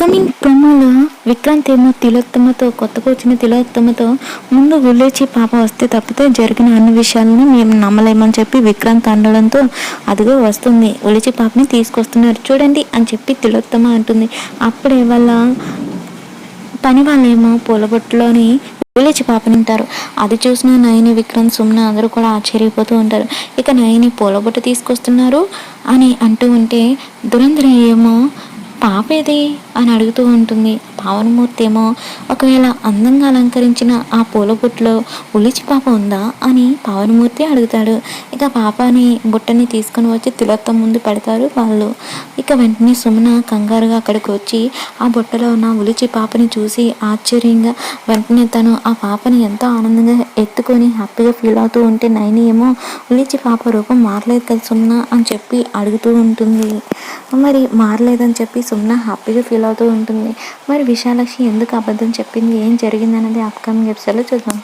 Upcoming ప్రమోలో Vikrant ఏమో తిలోత్తమతో కొత్తగా వచ్చిన తిలోత్తమతో ముందు గుళ్ళేచి పాప వస్తే తప్పితే జరిగిన అన్ని విషయాలని మేము నమ్మలేమని చెప్పి విక్రాంత్ అనడంతో అదిగో వస్తుంది ఒలిచి పాపని తీసుకొస్తున్నారు. చూడండి అని చెప్పి తిలోత్తమ అంటుంది. అప్పుడే వాళ్ళ పని వాళ్ళేమో పూలబొట్టులోని విలేజ్ పాపని ఉంటారు అది చూసిన నయని విక్రమ్ సుమ్న అందరూ కూడా ఆశ్చర్యపోతూ ఉంటారు. ఇక నయని పూలబొట్టు తీసుకొస్తున్నారు అని అంటూ ఉంటే దురంధ్ర ఏమో పాప ఏది అని అడుగుతూ ఉంటుంది. పావనమూర్తి ఏమో ఒకవేళ అందంగా అలంకరించిన ఆ పూల బుట్టలో ఉలిచి పాప ఉందా? అని పావనమూర్తి అడుగుతాడు. ఇక పాపని బుట్టని తీసుకొని వచ్చి తిలోత్తం ముందు పెడతారు వాళ్ళు. ఇక వెంటనే సుమన కంగారుగా అక్కడికి వచ్చి ఆ బుట్టలో ఉన్న ఉలిచి పాపని చూసి ఆశ్చర్యంగా వెంటనే తను ఆ పాపని ఎంతో ఆనందంగా ఎత్తుకొని హ్యాపీగా ఫీల్ అవుతూ ఉంటే నైని ఏమో ఉలిచి పాప రూపం మారలేదు కదా సుమన అని చెప్పి అడుగుతూ ఉంటుంది. మరి మారలేదని చెప్పి సుమ్న హ్యాపీగా ఫీల్ అవుతూ ఉంటుంది. మరి విశాలక్షి ఎందుకు అబద్ధం చెప్పింది? ఏం జరిగిందనేది అప్కమింగ్ ఎపిసోడ్లో చూద్దాం.